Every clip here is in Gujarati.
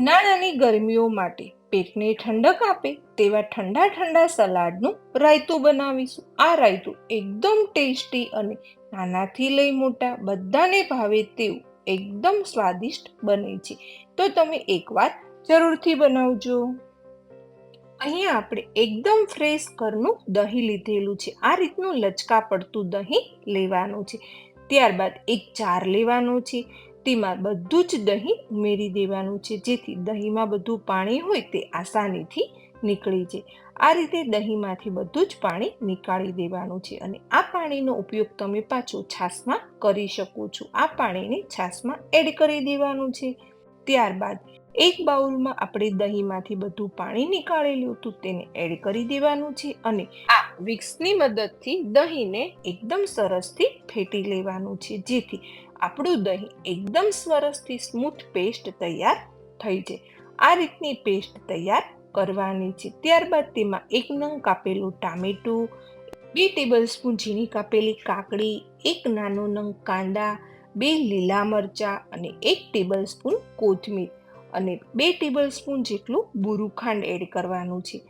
ઉનાળાની ગરમીઓ માટે પેટને ઠંડક આપે તેવા ઠંડા ઠંડા સલાડનું રાયતું બનાવીશું. આ રાયતું એકદમ ટેસ્ટી અને નાનાથી લઈ મોટા બધાને ભાવે તેવું એકદમ સ્વાદિષ્ટ બને છે. તો તમે એકવાર જરૂરથી બનાવજો. અહીંયા આપણે એકદમ ફ્રેશ ઘરનું દહીં લીધેલું છે. આ રીતનું લચકા પડતું દહીં લેવાનું છે. ત્યારબાદ એક ચાર લેવાનો છે. તેમાં બધું જ દહીં ઉમેરી દેવાનું છે. જેથી દહીંમાં બધું પાણી હોય તે આસાનીથી નીકળી જાય. આ રીતે દહીંમાંથી બધું જ પાણી નીકાળી દેવાનું છે અને આ પાણીનો ઉપયોગ તમે પાછો છાશમાં કરી શકો છો. આ પાણીને છાશમાં એડ કરી દેવાનું છે. ત્યારબાદ એક બાઉલમાં આપણે દહીંમાંથી બધું પાણી નીકાળેલું હતું તેને એડ કરી દેવાનું છે અને આ વિક્સની મદદથી દહીંને એકદમ સરસથી ફેટી લેવાનું છે. જેથી આપણું દહીં એકદમ સરસથી સ્મૂથ પેસ્ટ તૈયાર થઈ જાય. આ રીતની પેસ્ટ તૈયાર કરવાની છે. ત્યારબાદ તેમાં એક નંગ કાપેલું ટામેટું, બે ટેબલ સ્પૂન ઝીણી કાપેલી કાકડી, એક નાનો નંગ કાંદા, બે લીલા મરચાં અને એક ટેબલ સ્પૂન કોથમીર અને બે ટેબલ સ્પૂન જેટલું બુરું ખાંડ એડ કરવાનું છે.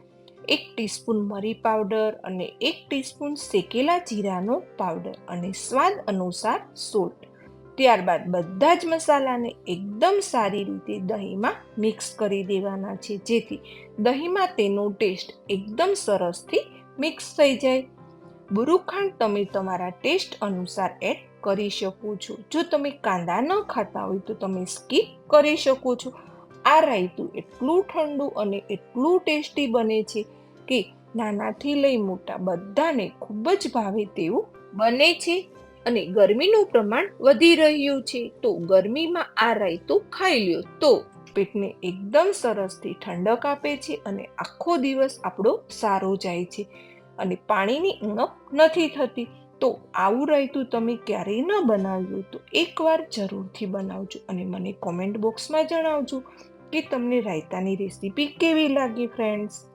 એક ટીસ્પૂન મરી પાવડર અને એક ટીસ્પૂન શેકેલા જીરાનો પાવડર અને સ્વાદ અનુસાર સોલ્ટ. ત્યારબાદ બધા જ મસાલાને એકદમ સારી રીતે દહીંમાં મિક્સ કરી દેવાના છે, જેથી દહીંમાં તેનો ટેસ્ટ એકદમ સરસથી મિક્સ થઈ જાય. બુરુખાંડ તમે તમારા ટેસ્ટ અનુસાર એડ કરી શકો છો. જો તમે કાંદા ન ખાતા હોય તો તમે સ્કીપ કરી શકો છો. આ રાયતું એટલું ઠંડુ અને એટલું ટેસ્ટી બને છે કે નાનાથી લઈ મોટા બધાને ખૂબ જ ભાવે તેવું બને છે. અને ગરમીનું પ્રમાણ વધી રહ્યું છે તો ગરમીમાં આ રાયતું ખાઈ લ્યો તો પેટને એકદમ સરસથી ઠંડક આપે છે અને આખો દિવસ આપણો સારો જાય છે. અને પાણીની ઉણપ નથી થતી તો આવું રાયતું તમે ક્યારેય ન બનાવ્યું તો એકવાર જરૂરથી બનાવજો અને મને કોમેન્ટ બોક્સમાં જણાવજો. કે તમને રાયતાની રેસીપી કેવી લાગી ફ્રેન્ડ્સ